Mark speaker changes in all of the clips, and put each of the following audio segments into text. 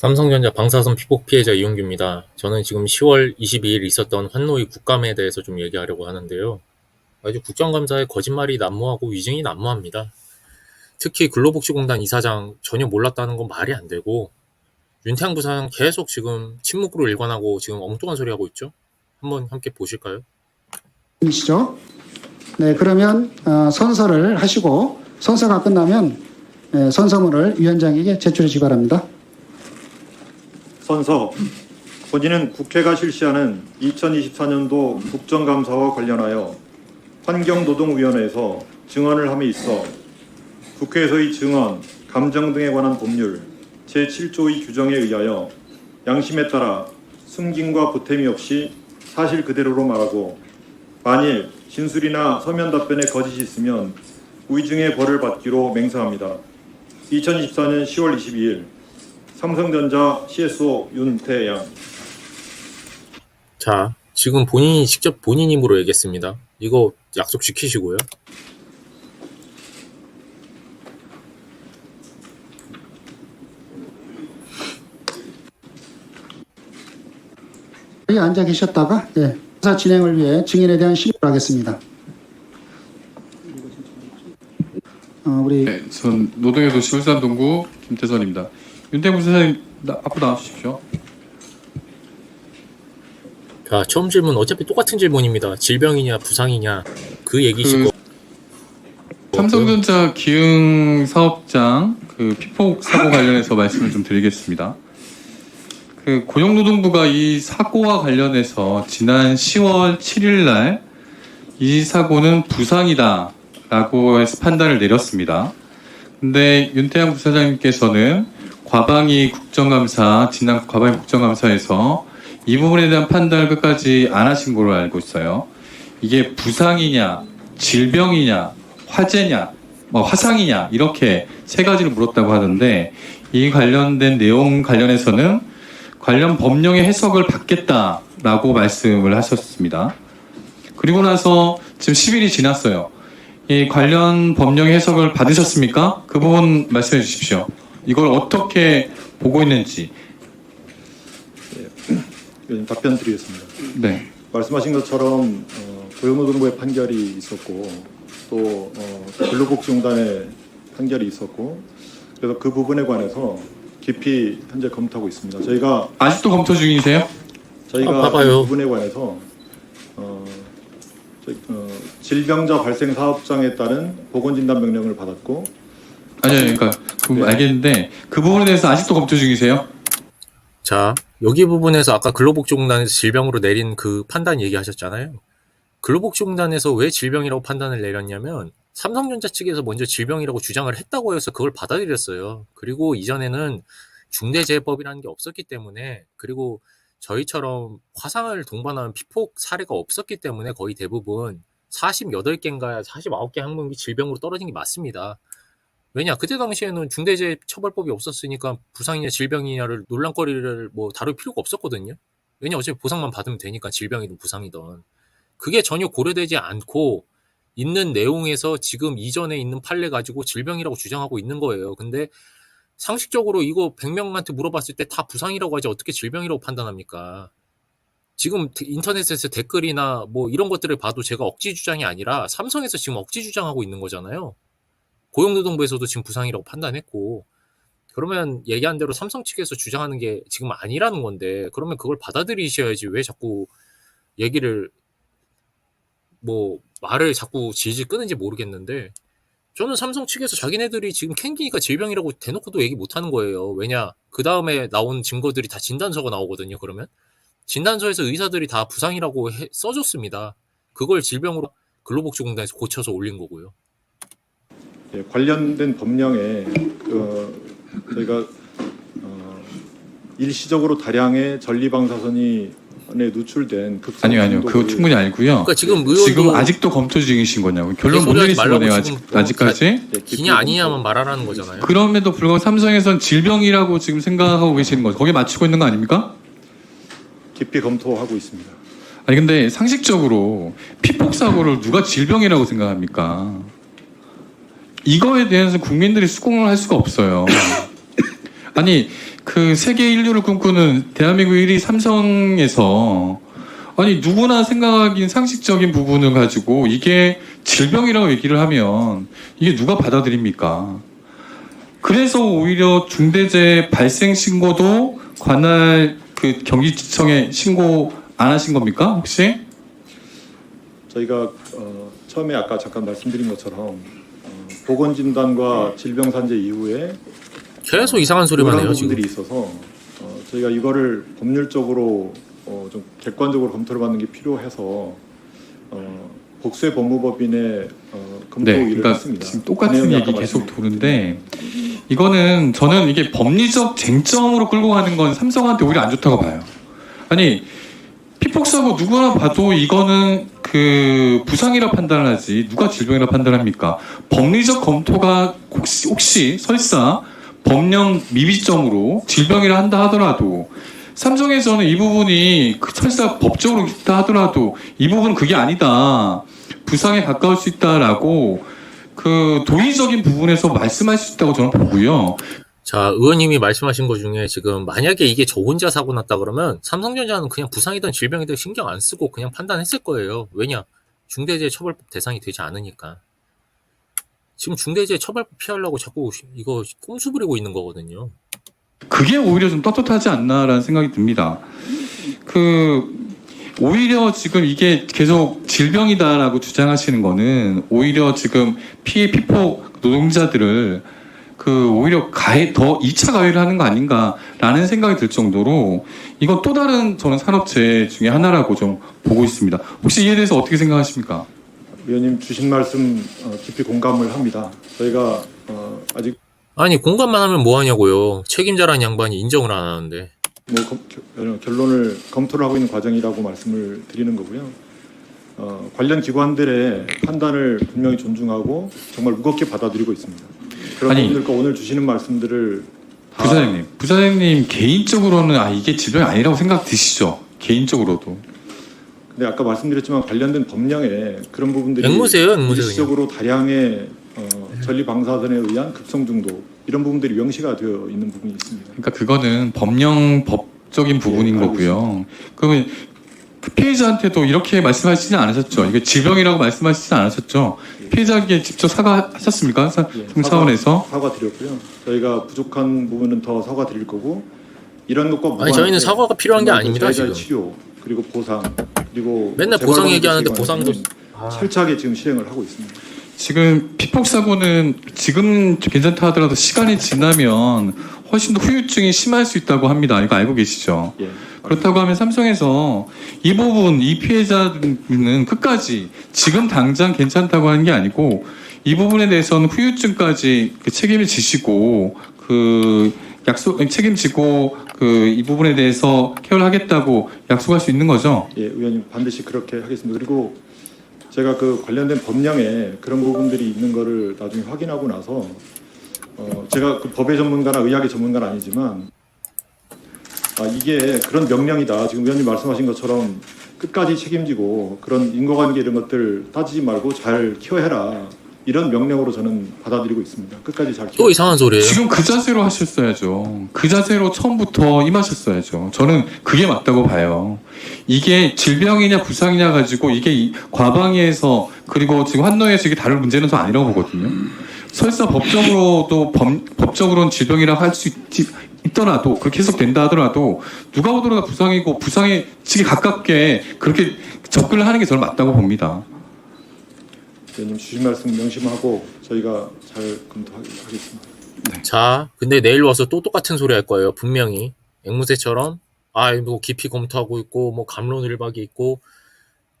Speaker 1: 삼성전자 방사선 피폭 피해자 이용규입니다. 저는 지금 10월 22일 있었던 환노위 국감에 대해서 좀 얘기하려고 하는데요. 아주 국정감사에 거짓말이 난무하고 위증이 난무합니다. 특히 근로복지공단 이사장 전혀 몰랐다는 건 말이 안 되고 윤태양 부사장 계속 지금 침묵으로 일관하고 지금 엉뚱한 소리 하고 있죠. 한번 함께 보실까요?
Speaker 2: 이시죠? 네, 그러면 어, 선서를 하시고 선서가 끝나면 네, 선서문을 위원장에게 제출해 주기 바랍니다.
Speaker 3: 선서 본인은 국회가 실시하는 2024년도 국정감사와 관련하여 환경노동위원회에서 증언을 함에 있어 국회에서의 증언, 감정 등에 관한 법률 제7조의 규정에 의하여 양심에 따라 숨김과 보탬이 없이 사실 그대로로 말하고 만일 진술이나 서면 답변에 거짓이 있으면 위증의 벌을 받기로 맹세합니다. 2024년 10월 22일 삼성전자 CSO 윤태양
Speaker 1: 자, 지금 본인이 직접 본인 힘으로 얘기했습니다. 이거 약속 지키시고요.
Speaker 2: 여기 앉아 계셨다가 예, 수사 진행을 위해 증인에 대한 신고를 하겠습니다. 어, 우리
Speaker 4: 네, 전 노동의 도시 울산 동구 김태선입니다. 윤태구 선생님 나, 앞으로 나와주십시오.
Speaker 1: 자, 처음 질문 어차피 똑같은 질문입니다. 질병이냐 부상이냐 그 얘기시고
Speaker 4: 삼성전자 기흥 사업장 그 피폭 사고 관련해서 말씀을 좀 드리겠습니다. 그 고용노동부가 이 사고와 관련해서 지난 10월 7일 날 이 사고는 부상이다 라고 해서 판단을 내렸습니다. 근데 윤태양 부사장님께서는 과방위 국정감사 지난 과방위 국정감사에서 이 부분에 대한 판단을 끝까지 안 하신 걸로 알고 있어요. 이게 부상이냐, 질병이냐, 화재냐, 뭐 화상이냐 이렇게 세 가지를 물었다고 하던데 이 관련된 내용 관련해서는 관련 법령의 해석을 받겠다라고 말씀을 하셨습니다. 그리고 나서 지금 10일이 지났어요. 이 관련 법령의 해석을 받으셨습니까? 그 부분 말씀해 주십시오. 이걸 어떻게 보고 있는지.
Speaker 3: 예, 답변 드리겠습니다.
Speaker 4: 네.
Speaker 3: 말씀하신 것처럼 어, 고용노동부의 판결이 있었고 또 어, 근로복지공단의 판결이 있었고 그래서 그 부분에 관해서 깊이 현재 검토하고 있습니다. 저희가
Speaker 4: 아직도 검토 중이세요?
Speaker 3: 저희가
Speaker 1: 아.
Speaker 3: 이 부분에 관해서 어, 저희, 어, 질병자 발생 사업장에 따른 보건진단 명령을 받았고
Speaker 4: 아니요, 그러니까 그
Speaker 3: 네.
Speaker 4: 알겠는데 그 부분에 대해서 아직도 검토 중이세요?
Speaker 1: 자, 여기 부분에서 아까 근로복지공단에서 질병으로 내린 그 판단 얘기하셨잖아요. 근로복지공단에서 왜 질병이라고 판단을 내렸냐면 삼성전자 측에서 먼저 질병이라고 주장을 했다고 해서 그걸 받아들였어요. 그리고 이전에는 중대재해법이라는 게 없었기 때문에 그리고 저희처럼 화상을 동반하는 피폭 사례가 없었기 때문에 거의 대부분 48개인가 49개 항목이 질병으로 떨어진 게 맞습니다. 왜냐 그때 당시에는 중대재해처벌법이 없었으니까 부상이냐 질병이냐를 논란거리를 뭐 다룰 필요가 없었거든요. 왜냐 어차피 보상만 받으면 되니까 질병이든 부상이든 그게 전혀 고려되지 않고 있는 내용에서 지금 이전에 있는 판례 가지고 질병이라고 주장하고 있는 거예요. 근데 상식적으로 이거 100명한테 물어봤을 때 다 부상이라고 하지 어떻게 질병이라고 판단합니까? 지금 인터넷에서 댓글이나 뭐 이런 것들을 봐도 제가 억지 주장이 아니라 삼성에서 지금 억지 주장하고 있는 거잖아요. 고용노동부에서도 지금 부상이라고 판단했고 그러면 얘기한 대로 삼성 측에서 주장하는 게 지금 아니라는 건데 그러면 그걸 받아들이셔야지 왜 자꾸 얘기를 뭐 말을 자꾸 질질 끄는지 모르겠는데 저는 삼성 측에서 자기네들이 지금 캔기니까 질병이라고 대놓고도 얘기 못 하는 거예요. 왜냐 그 다음에 나온 증거들이 다 진단서가 나오거든요. 그러면 진단서에서 의사들이 다 부상이라고 해- 써줬습니다. 그걸 질병으로 근로복지공단에서 고쳐서 올린 거고요.
Speaker 3: 예, 관련된 법령에 그 저희가 어, 일시적으로 다량의 전리방사선이 에 누출된 극성
Speaker 4: 아니요, 아니요. 그거 충분히 알고요.
Speaker 1: 그러니까 지금 의원도
Speaker 4: 지금 아직도 검토 중이신 거냐고. 결론 못 내리신 거네요. 아직,
Speaker 1: 뭐
Speaker 4: 아직까지.
Speaker 3: 예, 깊이
Speaker 1: 기냐 아니냐만 말하라는 거잖아요.
Speaker 4: 그럼에도 불구하고 삼성에선 질병이라고 지금 생각하고 계시는 거죠. 거기에 맞추고 있는 거 아닙니까?
Speaker 3: 깊이 검토하고 있습니다.
Speaker 4: 아니 근데 상식적으로 피폭 사고를 누가 질병이라고 생각합니까? 이거에 대해서 국민들이 수긍을 할 수가 없어요. 아니 그 세계 인류를 꿈꾸는 대한민국 1위 삼성에서 아니 누구나 생각하긴 상식적인 부분을 가지고 이게 질병이라고 얘기를 하면 이게 누가 받아들입니까? 그래서 오히려 중대재해 발생 신고도 관할 그 경기지청에 신고 안 하신 겁니까 혹시?
Speaker 3: 저희가 어, 처음에 아까 잠깐 말씀드린 것처럼 어, 보건진단과 질병산재 이후에
Speaker 1: 계속 이상한 소리만 해요 지금.
Speaker 3: 부분들이 있어서 어, 저희가 이거를 법률적으로 어, 좀 객관적으로 검토를 받는 게 필요해서 어, 복수의 법무법인의 어, 검토
Speaker 4: 네,
Speaker 3: 일을
Speaker 4: 그러니까
Speaker 3: 했습니다.
Speaker 4: 지금 똑같은
Speaker 3: 내용이
Speaker 4: 얘기
Speaker 3: 아까
Speaker 4: 계속
Speaker 3: 말씀드린
Speaker 4: 도는데 이거는 저는 이게 법리적 쟁점으로 끌고 가는 건 삼성한테 오히려 안 좋다고 봐요. 아니 피폭사고 누구나 봐도 이거는 그 부상이라 판단을 하지 누가 질병이라 판단합니까? 법리적 검토가 혹시, 혹시 설사 법령 미비점으로 질병이라 한다 하더라도 삼성에서는 이 부분이 그 설사 법적으로 있다 하더라도 이 부분은 그게 아니다. 부상에 가까울 수 있다라고 그 도의적인 부분에서 말씀할 수 있다고 저는 보고요.
Speaker 1: 자, 의원님이 말씀하신 것 중에 지금 만약에 이게 저 혼자 사고 났다 그러면 삼성전자는 그냥 부상이든 질병이든 신경 안 쓰고 그냥 판단했을 거예요. 왜냐? 중대재해처벌법 대상이 되지 않으니까. 지금 중대재해처벌법 피하려고 자꾸 이거 꼼수 부리고 있는 거거든요.
Speaker 4: 그게 오히려 좀 떳떳하지 않나라는 생각이 듭니다. 그 오히려 지금 이게 계속 질병이다라고 주장하시는 거는 오히려 지금 피해 피폭 노동자들을 그 오히려 가해 더 2차 가해를 하는 거 아닌가라는 생각이 들 정도로 이건 또 다른 저는 산업재해 중에 하나라고 좀 보고 있습니다. 혹시 이에 대해서 어떻게 생각하십니까?
Speaker 3: 위원님 주신 말씀 어, 깊이 공감을 합니다. 저희가 어, 아직
Speaker 1: 아니, 공감만 하면 뭐 하냐고요. 책임자라는 양반이 인정을 안 하는데.
Speaker 3: 뭐 결론을 검토를 하고 있는 과정이라고 말씀을 드리는 거고요. 어, 관련 기관들의 판단을 분명히 존중하고 정말 무겁게 받아들이고 있습니다. 그런
Speaker 4: 아니.
Speaker 3: 분들과 오늘 주시는 말씀들을 다
Speaker 4: 부사장님, 부사장님 개인적으로는 아 이게 질병이 아니라고 생각 드시죠? 개인적으로도.
Speaker 3: 근데 아까 말씀드렸지만 관련된 법령에 그런 부분들이
Speaker 1: 앵무새예요, 앵무새.
Speaker 3: 일시적으로 다량의 어, 전리 방사선에 의한 급성 중독 이런 부분들이 명시가 되어 있는 부분이 있습니다.
Speaker 4: 그러니까 그거는 법령 법 적인 부분인
Speaker 3: 예,
Speaker 4: 거고요. 그러면 그 피해자한테도 이렇게 말씀하시진 않으셨죠? 이게 질병이라고 말씀하시진 않으셨죠? 피해자에게 직접 사과하셨습니까? 사,
Speaker 3: 예,
Speaker 4: 좀 차원에서?
Speaker 3: 사과 드렸고요. 저희가 부족한 부분은 더 사과 드릴 거고 이런 것과
Speaker 1: 아니,
Speaker 3: 무관하게
Speaker 1: 저희는 사과가 필요한 게 아닙니다, 지금.
Speaker 3: 치료 그리고 보상 그리고
Speaker 1: 맨날
Speaker 3: 재발
Speaker 1: 보상 얘기하는데 보상도-
Speaker 3: 관해서는 철저하게 지금 실행을 하고 있습니다.
Speaker 4: 지금 피폭 사고는 지금 괜찮다 하더라도 시간이 지나면 훨씬 더 후유증이 심할 수 있다고 합니다. 이거 알고 계시죠?
Speaker 3: 예.
Speaker 4: 그렇다고 하면 삼성에서 이 부분 이 피해자는 끝까지 지금 당장 괜찮다고 하는 게 아니고 이 부분에 대해서는 후유증까지 그 책임을 지시고 그 약속 책임지고 그 이 부분에 대해서 케어를 하겠다고 약속할 수 있는 거죠.
Speaker 3: 예, 의원님 반드시 그렇게 하겠습니다. 그리고 제가 그 관련된 법령에 그런 부분들이 있는 거를 나중에 확인하고 나서 어, 제가 그 법의 전문가나 의학의 전문가는 아니지만 아, 이게 그런 명령이다. 지금 의원님 말씀하신 것처럼 끝까지 책임지고 그런 인과관계 이런 것들 따지지 말고 잘 케어해라. 이런 명령으로 저는 받아들이고 있습니다. 끝까지 잘
Speaker 1: 또. 이상한 소리예요.
Speaker 4: 지금 그 자세로 하셨어야죠. 그 자세로 처음부터 임하셨어야죠. 저는 그게 맞다고 봐요. 이게 질병이냐 부상이냐 가지고 이게 이- 과방위에서 그리고 지금 환노에서 이게 다룰 문제는 저 아니라고 보거든요. 설사 법적으로도 법, 법적으로는 질병이라고 할수 있더라도 그렇게 해석된다 하더라도 누가 보더라도 부상이고 부상에 치기 가깝게 그렇게 접근을 하는 게 저는 맞다고 봅니다.
Speaker 3: 의원님 주신 말씀 명심하고 저희가 잘 검토하겠습니다.
Speaker 1: 자, 근데 내일 와서 또 똑같은 소리 할 거예요. 분명히 앵무새처럼 아, 뭐 깊이 검토하고 있고 뭐 감론을박이 있고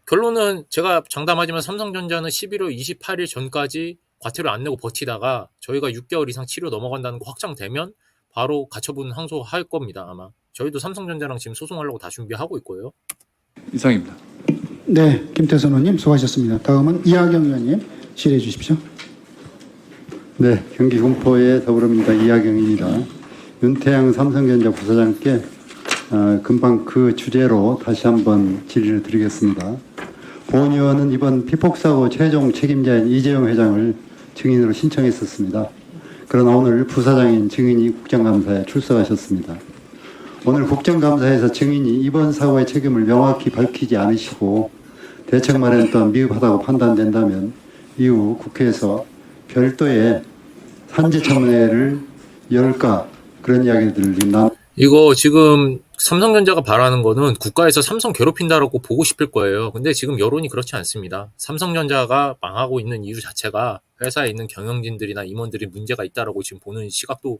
Speaker 1: 결론은 제가 장담하지만 삼성전자는 11월 28일 전까지 과태료 안 내고 버티다가 저희가 6개월 이상 치료 넘어간다는 거 확정되면 바로 가처분 항소할 겁니다. 아마 저희도 삼성전자랑 지금 소송하려고 다 준비하고 있고요.
Speaker 4: 이상입니다.
Speaker 2: 네, 김태선 의원님 수고하셨습니다. 다음은 이하경 의원님 실해 주십시오.
Speaker 5: 네, 경기 군포의 더불어민주당 이하경입니다. 윤태양 삼성전자 부사장께 어, 금방 그 주제로 다시 한번 질의를 드리겠습니다. 본 의원은 이번 피폭사고 최종 책임자인 이재용 회장을 증인으로 신청했었습니다. 그러나 오늘 부사장인 증인이 국정감사에 출석하셨습니다. 오늘 국정감사에서 증인이 이번 사고의 책임을 명확히 밝히지 않으시고 대책 마련 또한 미흡하다고 판단된다면 이후 국회에서 별도의 산재청문회를 열까 그런 이야기들이 나
Speaker 1: 이거 지금 삼성전자가 바라는 거는 국가에서 삼성 괴롭힌다라고 보고 싶을 거예요. 근데 지금 여론이 그렇지 않습니다. 삼성전자가 망하고 있는 이유 자체가 회사에 있는 경영진들이나 임원들이 문제가 있다라고 지금 보는 시각도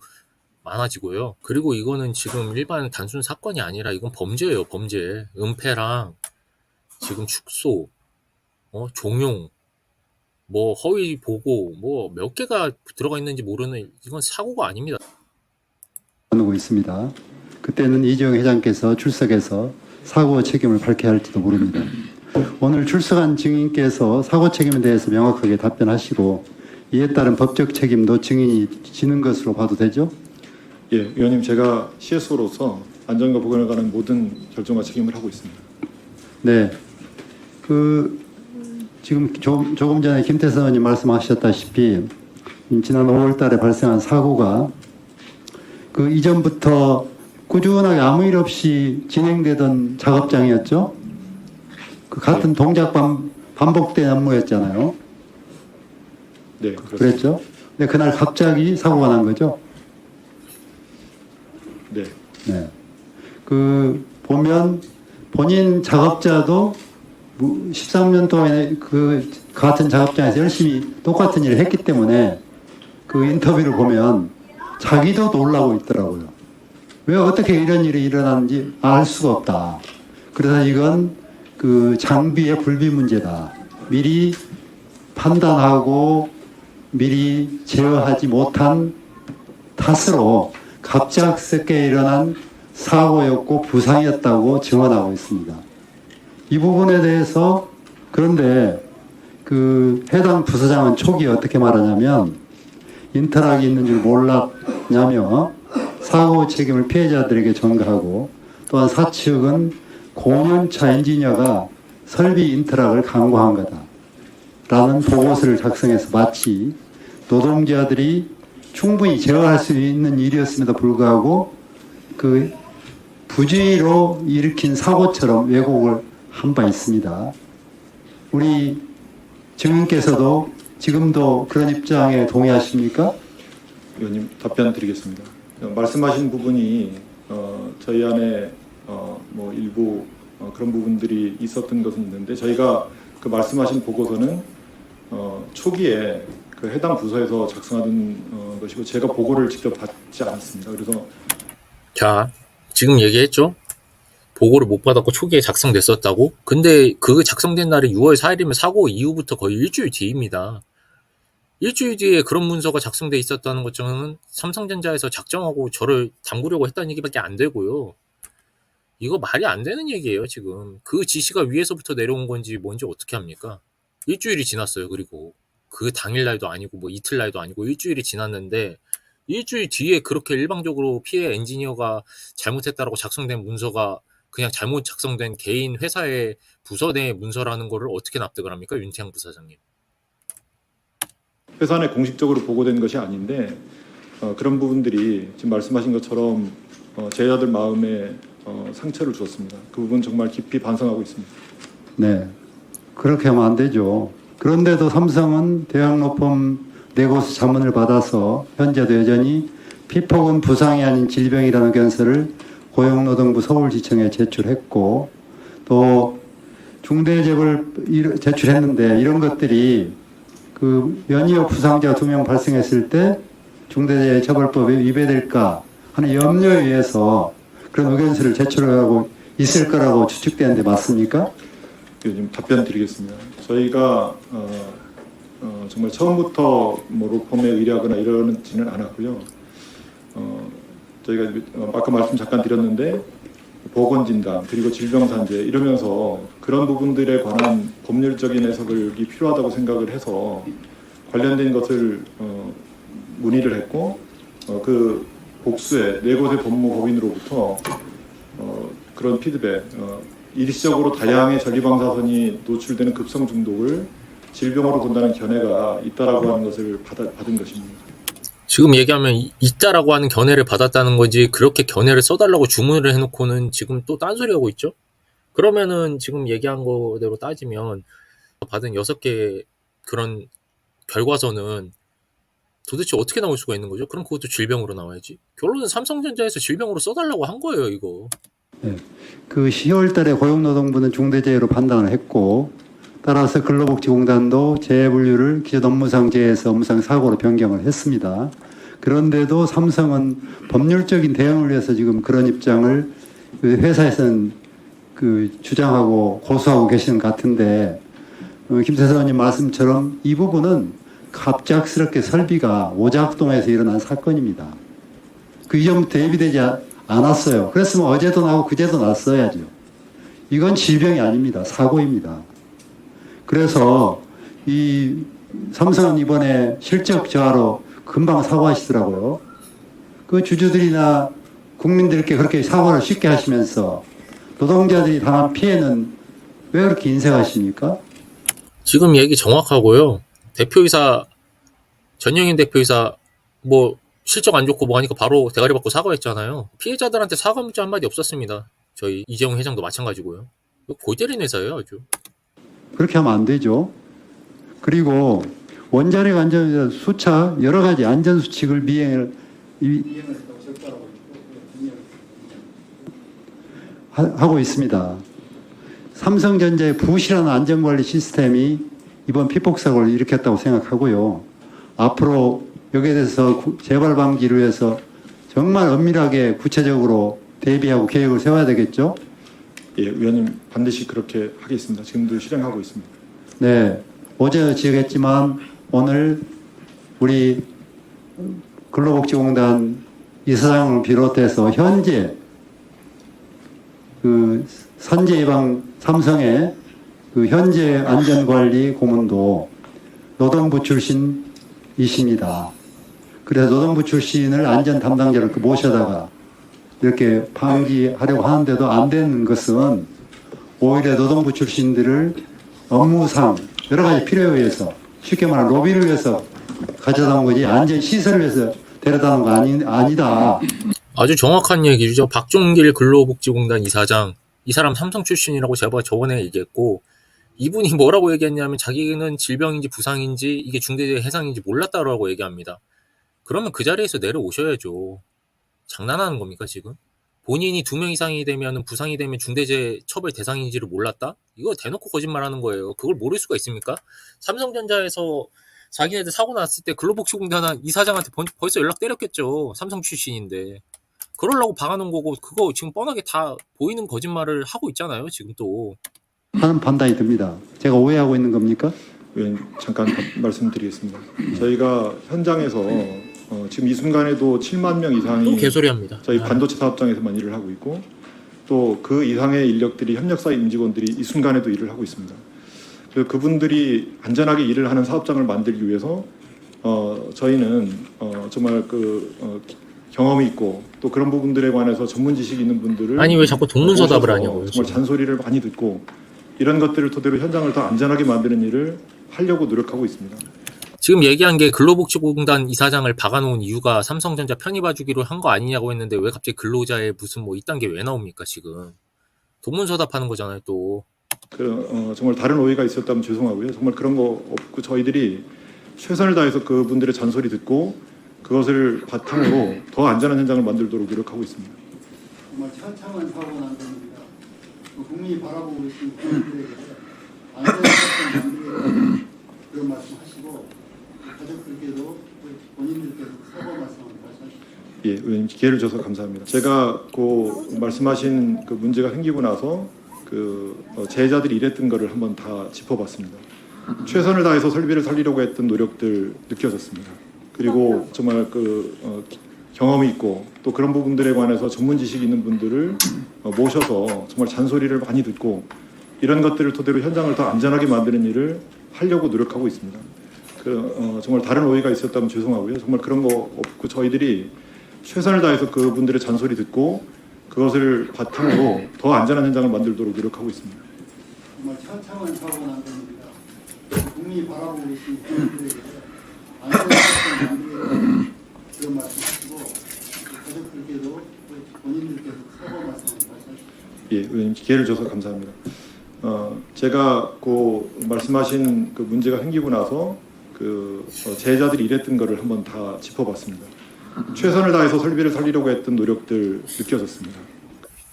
Speaker 1: 많아지고요. 그리고 이거는 지금 일반 단순 사건이 아니라 이건 범죄예요, 범죄. 은폐랑 지금 축소, 어, 종용, 뭐 허위 보고 뭐 몇 개가 들어가 있는지 모르는 이건 사고가 아닙니다.
Speaker 5: 나누고 있습니다. 그때는 이재용 회장께서 출석해서 사고 책임을 밝혀야 할지도 모릅니다. 오늘 출석한 증인께서 사고 책임에 대해서 명확하게 답변하시고 이에 따른 법적 책임도 증인이 지는 것으로 봐도 되죠?
Speaker 3: 예, 의원님 제가 CSO로서 안전과 보건에 관한 모든 결정과 책임을 하고 있습니다.
Speaker 5: 네. 그 지금 조, 조금 전에 김태선 의원님 말씀하셨다시피 지난 5월 달에 발생한 사고가 그 이전부터 꾸준하게 아무 일 없이 진행되던 작업장이었죠. 그 같은 동작 반, 반복된 업무였잖아요.
Speaker 3: 네, 그렇습니다.
Speaker 5: 그랬죠. 근데 그날 갑자기 사고가 난 거죠.
Speaker 3: 네,
Speaker 5: 네. 그 보면 본인 작업자도 13년 동안에 그 같은 작업장에서 열심히 똑같은 일을 했기 때문에 그 인터뷰를 보면 자기도 놀라고 있더라고요. 왜 어떻게 이런 일이 일어나는지 알 수가 없다. 그래서 이건 그 장비의 불비 문제다. 미리 판단하고 미리 제어하지 못한 탓으로 갑작스럽게 일어난 사고였고 부상이었다고 증언하고 있습니다. 이 부분에 대해서 그런데 그 해당 부서장은 초기에 어떻게 말하냐면 인터락이 있는 줄 몰랐냐며 사고 책임을 피해자들에게 전가하고 또한 사측은 공연차 엔지니어가 설비 인터락을 강구한 거다. 라는 보고서를 작성해서 마치 노동자들이 충분히 제어할 수 있는 일이었음에도 불구하고 그 부주의로 일으킨 사고처럼 왜곡을 한 바 있습니다. 우리 증인께서도 지금도 그런 입장에 동의하십니까?
Speaker 3: 의원님 답변 드리겠습니다. 어, 말씀하신 부분이 어, 저희 안에 어, 뭐 일부 어, 그런 부분들이 있었던 것은 있는데 저희가 그 말씀하신 보고서는 어, 초기에 그 해당 부서에서 작성하던 어, 것이고 제가 보고를 직접 받지 않았습니다. 그래서
Speaker 1: 자, 지금 얘기했죠? 보고를 못 받았고 초기에 작성됐었다고? 근데 그 작성된 날이 6월 4일이면 사고 이후부터 거의 일주일 뒤입니다. 일주일 뒤에 그런 문서가 작성돼 있었다는 것은 삼성전자에서 작정하고 저를 담그려고 했다는 얘기밖에 안 되고요. 이거 말이 안 되는 얘기예요, 지금. 그 지시가 위에서부터 내려온 건지 뭔지 어떻게 합니까? 일주일이 지났어요, 그리고. 그 당일날도 아니고 뭐 이틀날도 아니고 일주일이 지났는데 일주일 뒤에 그렇게 일방적으로 피해 엔지니어가 잘못했다라고 작성된 문서가 그냥 잘못 작성된 개인 회사의 부서 내 문서라는 거를 어떻게 납득을 합니까? 윤태양 부사장님.
Speaker 3: 회사 내 공식적으로 보고된 것이 아닌데 어, 그런 부분들이 지금 말씀하신 것처럼 어, 제자들 마음에 어, 상처를 주었습니다. 그 부분 정말 깊이 반성하고 있습니다.
Speaker 5: 네. 그렇게 하면 안 되죠. 그런데도 삼성은 대학로펌 네 곳의 자문을 받아서 현재도 여전히 피폭은 부상이 아닌 질병이라는 의견서를 고용노동부 서울지청에 제출했고 또 중대재벌 제출했는데 이런 것들이 그 연이어 부상자 두 명 발생했을 때 중대재해처벌법에 위배될까 하는 염려에 의해서 그런 의견서를 제출하고 있을 거라고 추측되는데 맞습니까?
Speaker 3: 요즘 답변 드리겠습니다. 저희가 어, 어, 정말 처음부터 뭐 로펌에 의뢰하거나 이러지는 않았고요. 어, 저희가 어, 아까 말씀 잠깐 드렸는데 보건 진단 그리고 질병 산재 이러면서 그런 부분들에 관한 법률적인 해석이 필요하다고 생각을 해서 관련된 것을 어, 문의를 했고 어, 그 복수의 네 곳의 법무법인으로부터 어, 그런 피드백 어, 일시적으로 다양의 전리방사선이 노출되는 급성 중독을 질병으로 본다는 견해가 있다라고 하는 것을 받아, 받은 것입니다.
Speaker 1: 지금 얘기하면 이- 있다라고 하는 견해를 받았다는 거지 그렇게 견해를 써달라고 주문을 해놓고는 지금 또 딴소리 하고 있죠? 그러면은 지금 얘기한 거대로 따지면 받은 여섯 개 그런 결과서는 도대체 어떻게 나올 수가 있는 거죠? 그럼 그것도 질병으로 나와야지. 결론은 삼성전자에서 질병으로 써달라고 한 거예요, 이거.
Speaker 5: 그 10월 달에 고용노동부는 중대재해로 판단을 했고 따라서 근로복지공단도 재분류를 기존 업무상 재해에서 업무상 사고로 변경을 했습니다. 그런데도 삼성은 법률적인 대응을 위해서 지금 그런 입장을 그 회사에서는 그 주장하고 고수하고 계시는 것 같은데 어, 김태사님 말씀처럼 이 부분은 갑작스럽게 설비가 오작동에서 일어난 사건입니다. 그 이전부터 예비되지 않- 않았어요. 그랬으면 어제도 나고 그제도 났어야죠. 이건 질병이 아닙니다. 사고입니다. 그래서 이 삼성은 이번에 실적 저하로 금방 사과하시더라고요. 그 주주들이나 국민들께 그렇게 사과를 쉽게 하시면서 노동자들이 당한 피해는 왜 그렇게 인색하십니까?
Speaker 1: 지금 얘기 정확하고요. 대표이사, 전영인 대표이사, 뭐, 실적 안 좋고 뭐 하니까 바로 대가리 받고 사과했잖아요. 피해자들한테 사과 문자 한마디 없었습니다. 저희 이재용 회장도 마찬가지고요. 골 때린 회사예요, 아주.
Speaker 5: 그렇게 하면 안 되죠. 그리고 원자력 안전에 수차 여러 가지 안전 수칙을 미행을 하고 있습니다. 삼성전자의 부실한 안전관리 시스템이 이번 피폭 사고를 일으켰다고 생각하고요. 앞으로 여기에 대해서 구- 재발 방지를 위해서 정말 엄밀하게 구체적으로 대비하고 계획을 세워야 되겠죠.
Speaker 3: 예, 의원님 반드시 그렇게 하겠습니다. 지금도 실행하고 있습니다.
Speaker 5: 네, 어제 지적했지만 오늘 우리 근로복지공단 이사장을 비롯해서 현재 그 선제예방 삼성의 그 현재 안전관리 고문도 노동부 출신이십니다. 그래서 노동부 출신을 안전 담당자를 이렇게 모셔다가 이렇게 방지하려고 하는데도 안 되는 것은 오히려 노동부 출신들을 업무상 여러 가지 필요에 의해서 쉽게 말하면 로비를 위해서 가져다 온 거지 안전 시설을 위해서 데려다 놓은 거 아니, 아니다.
Speaker 1: 아주 정확한 얘기죠. 박종길 근로복지공단 이사장. 이 사람 삼성 출신이라고 제가 저번에 얘기했고, 이분이 뭐라고 얘기했냐면 자기는 질병인지 부상인지 이게 중대재해 해상인지 몰랐다라고 얘기합니다. 그러면 그 자리에서 내려오셔야죠. 장난하는 겁니까, 지금? 본인이 두 명 이상이 되면 부상이 되면 중대재해 처벌 대상인지를 몰랐다? 이거 대놓고 거짓말하는 거예요. 그걸 모를 수가 있습니까? 삼성전자에서 자기네들 사고 났을 때 근로복지공단 이사장한테 번- 벌써 연락 때렸겠죠. 삼성 출신인데. 그러려고 박아놓은 거고 그거 지금 뻔하게 다 보이는 거짓말을 하고 있잖아요. 지금 또.
Speaker 5: 하는 판단이 듭니다. 제가 오해하고 있는 겁니까?
Speaker 3: 의원님 잠깐 답- 말씀드리겠습니다. 저희가 현장에서 어, 지금 이 순간에도 7만
Speaker 1: 명또
Speaker 3: 이상이
Speaker 1: 개소리합니다.
Speaker 3: 저희
Speaker 1: 아,
Speaker 3: 반도체 사업장에서만 일을 하고 있고 또 그 이상의 인력들이 협력사 임직원들이 이 순간에도 일을 하고 있습니다. 그래서 그분들이 안전하게 일을 하는 사업장을 만들기 위해서 어, 저희는 어, 정말 그 어, 경험이 있고 또 그런 부분들에 관해서 전문 지식이 있는 분들을
Speaker 1: 아니 왜 자꾸 동문서답을 하냐고요.
Speaker 3: 정말
Speaker 1: 지금.
Speaker 3: 잔소리를 많이 듣고 이런 것들을 토대로 현장을 더 안전하게 만드는 일을 하려고 노력하고 있습니다.
Speaker 1: 지금 얘기한 게 근로복지공단 이사장을 박아놓은 이유가 삼성전자 편히 봐주기로 한 거 아니냐고 했는데 왜 갑자기 근로자의 무슨 뭐 이딴 게 왜 나옵니까 지금. 동문서답하는 거잖아요 또.
Speaker 3: 그, 어, 정말 다른 오해가 있었다면 죄송하고요. 정말 그런 거 없고 저희들이 최선을 다해서 그분들의 잔소리 듣고 그것을 바탕으로 더 안전한 현장을 만들도록 노력하고 있습니다.
Speaker 5: 정말 처참한 사고 난 겁니다. 국민이 바라보고 있는 국민들에게 안전한 만들겠다는 그런 말씀하시고 가족들께도 본인들께도 사과 말씀 하십시오.
Speaker 3: 예, 의원님 기회를 줘서 감사합니다. 제가 그 말씀하신 그 문제가 생기고 나서 그 어, 제자들이 일했던 거를 한번 다 짚어봤습니다. 최선을 다해서 설비를 살리려고 했던 노력들 느껴졌습니다. 그리고 정말 그 어, 경험이 있고 또 그런 부분들에 관해서 전문 지식이 있는 분들을 어, 모셔서 정말 잔소리를 많이 듣고 이런 것들을 토대로 현장을 더 안전하게 만드는 일을 하려고 노력하고 있습니다. 그 어, 정말 다른 오해가 있었다면 죄송하고요. 정말 그런 거 없고 저희들이 최선을 다해서 그분들의 잔소리 듣고 그것을 바탕으로 더 안전한 현장을 만들도록 노력하고 있습니다.
Speaker 5: 정말 처참한 사고 난 겁니다. 국민이 바라보고 있는 국민들에게 안전한 만들겠다는
Speaker 2: 그런 말씀하시고 가족들께도 본인들께도 사과 말씀
Speaker 3: 예, 의원님 기회를 줘서 감사합니다. 어, 제가 그 말씀하신 그 문제가 생기고 나서 그 어, 제자들이 일했던 거를 한번 다 짚어봤습니다. 최선을 다해서 설비를 살리려고 했던 노력들 느껴졌습니다.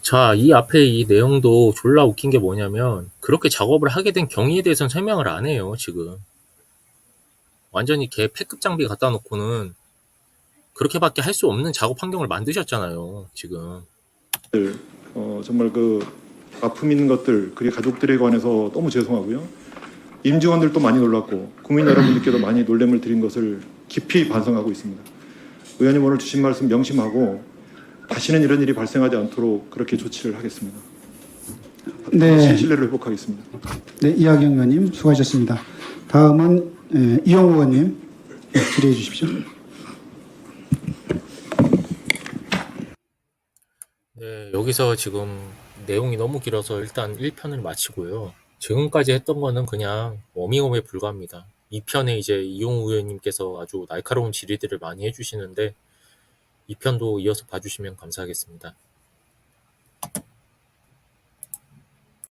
Speaker 1: 자, 이 앞에 이 내용도 졸라 웃긴 게 뭐냐면 그렇게 작업을 하게 된 경위에 대해서는 설명을 안 해요, 지금. 완전히 개 패급 장비 갖다 놓고는 그렇게밖에 할 수 없는 작업 환경을 만드셨잖아요, 지금.
Speaker 3: 어, 정말 그 아픔 있는 것들 그리고 가족들에 관해서 너무 죄송하고요. 임직원들도 많이 놀랐고 국민 여러분들께도 많이 놀램을 드린 것을 깊이 반성하고 있습니다. 의원님 오늘 주신 말씀 명심하고 다시는 이런 일이 발생하지 않도록 그렇게 조치를 하겠습니다.
Speaker 2: 네,
Speaker 3: 신뢰를 회복하겠습니다.
Speaker 2: 네 이하경 의원님 수고하셨습니다. 다음은 예, 이용 의원님 네, 질의해 주십시오.
Speaker 1: 네, 여기서 지금 내용이 너무 길어서 일단 1편을 마치고요. 지금까지 했던 거는 그냥 워밍업에 불과합니다. 2편에 이제 이용우 의원님께서 아주 날카로운 질의들을 많이 해주시는데 2편도 이어서 봐주시면 감사하겠습니다.